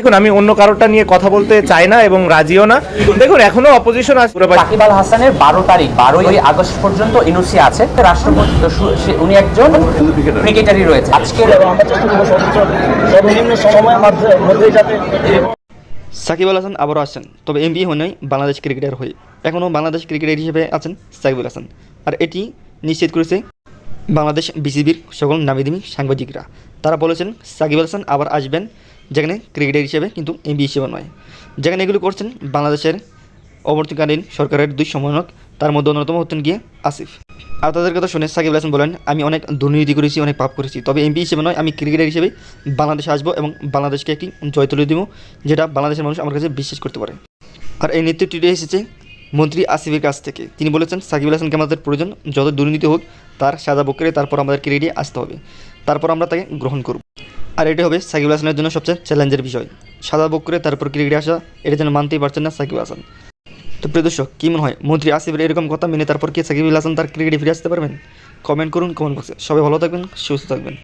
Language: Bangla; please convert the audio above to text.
দেখুন আমি অন্য কারোরটা নিয়ে কথা বলতে চাই না এবং রাজিও না। দেখুন এখনও অপোজিশন আছে। সাকিব আল হাসানের বারো তারিখ বারোই আগস্ট পর্যন্ত এনওসি আছে। রাষ্ট্রপতি তো উনি একজন ক্রিকেটারই রয়েছে। সর্বনিম্ন সময়ের যাতে সাকিব আল হাসান আবারও আসছেন। তবে এমবি হয়ে নয় বাংলাদেশ ক্রিকেটার হয়ে। এখনও বাংলাদেশ ক্রিকেটার হিসেবে আছেন সাকিব আল হাসান। আর এটি নিশ্চিত করেছে বাংলাদেশ বিসিবির সকল নামিদামি সাংবাদিকরা। তারা বলেছেন সাকিব আল হাসান আবার আসবেন যেখানে ক্রিকেটার হিসেবে কিন্তু এমবি হিসেবে নয়। যেখানে এগুলো করছেন বাংলাদেশের অবর্তীকালীন সরকারের দুই সমন্বয়ক, তার মধ্যে অন্যতম হচ্ছেন গিয়ে আসিফ। আর তাদের কথা শুনে সাকিব হাসান বলেন, আমি অনেক দুর্নীতি করেছি, অনেক পাপ করেছি, তবে এমপি হিসেবে নয়, আমি ক্রিকেটার হিসেবে বাংলাদেশে আসব এবং বাংলাদেশকে একটি জয় তুলে দেবো, যেটা বাংলাদেশের মানুষ আমার কাছে বিশ্বাস করতে পারে। আর এই নেতৃত্বটি এসেছে মন্ত্রী আসিফের কাছ থেকে। তিনি বলেছেন, সাকিব হাসানকে আমাদের প্রয়োজন, যত দুর্নীতি হোক, তার সাজা বক করে তারপর আমাদের ক্রিকেটে আসতে হবে। তারপর আমরা তাকে গ্রহণ করব। আর এটি হবে সাকিব হাসানের জন্য সবচেয়ে চ্যালেঞ্জের বিষয়। সাদা বুক করে তারপর ক্রিকেটে আসা, এটা যেন মানতেই পারছেন না সাকিব হাসান। তো প্রিয় দর্শক, কী মনে হয়? মন্ত্রী আসিফের এরকম কথা মেনে তারপর কি সাকিব আল হাসান তার ক্রিকেটে ফিরে আসতে পারবেন? কমেন্ট করুন কমেন্ট বক্সে সবাই ভালো থাকবেন, সুস্থ থাকবেন।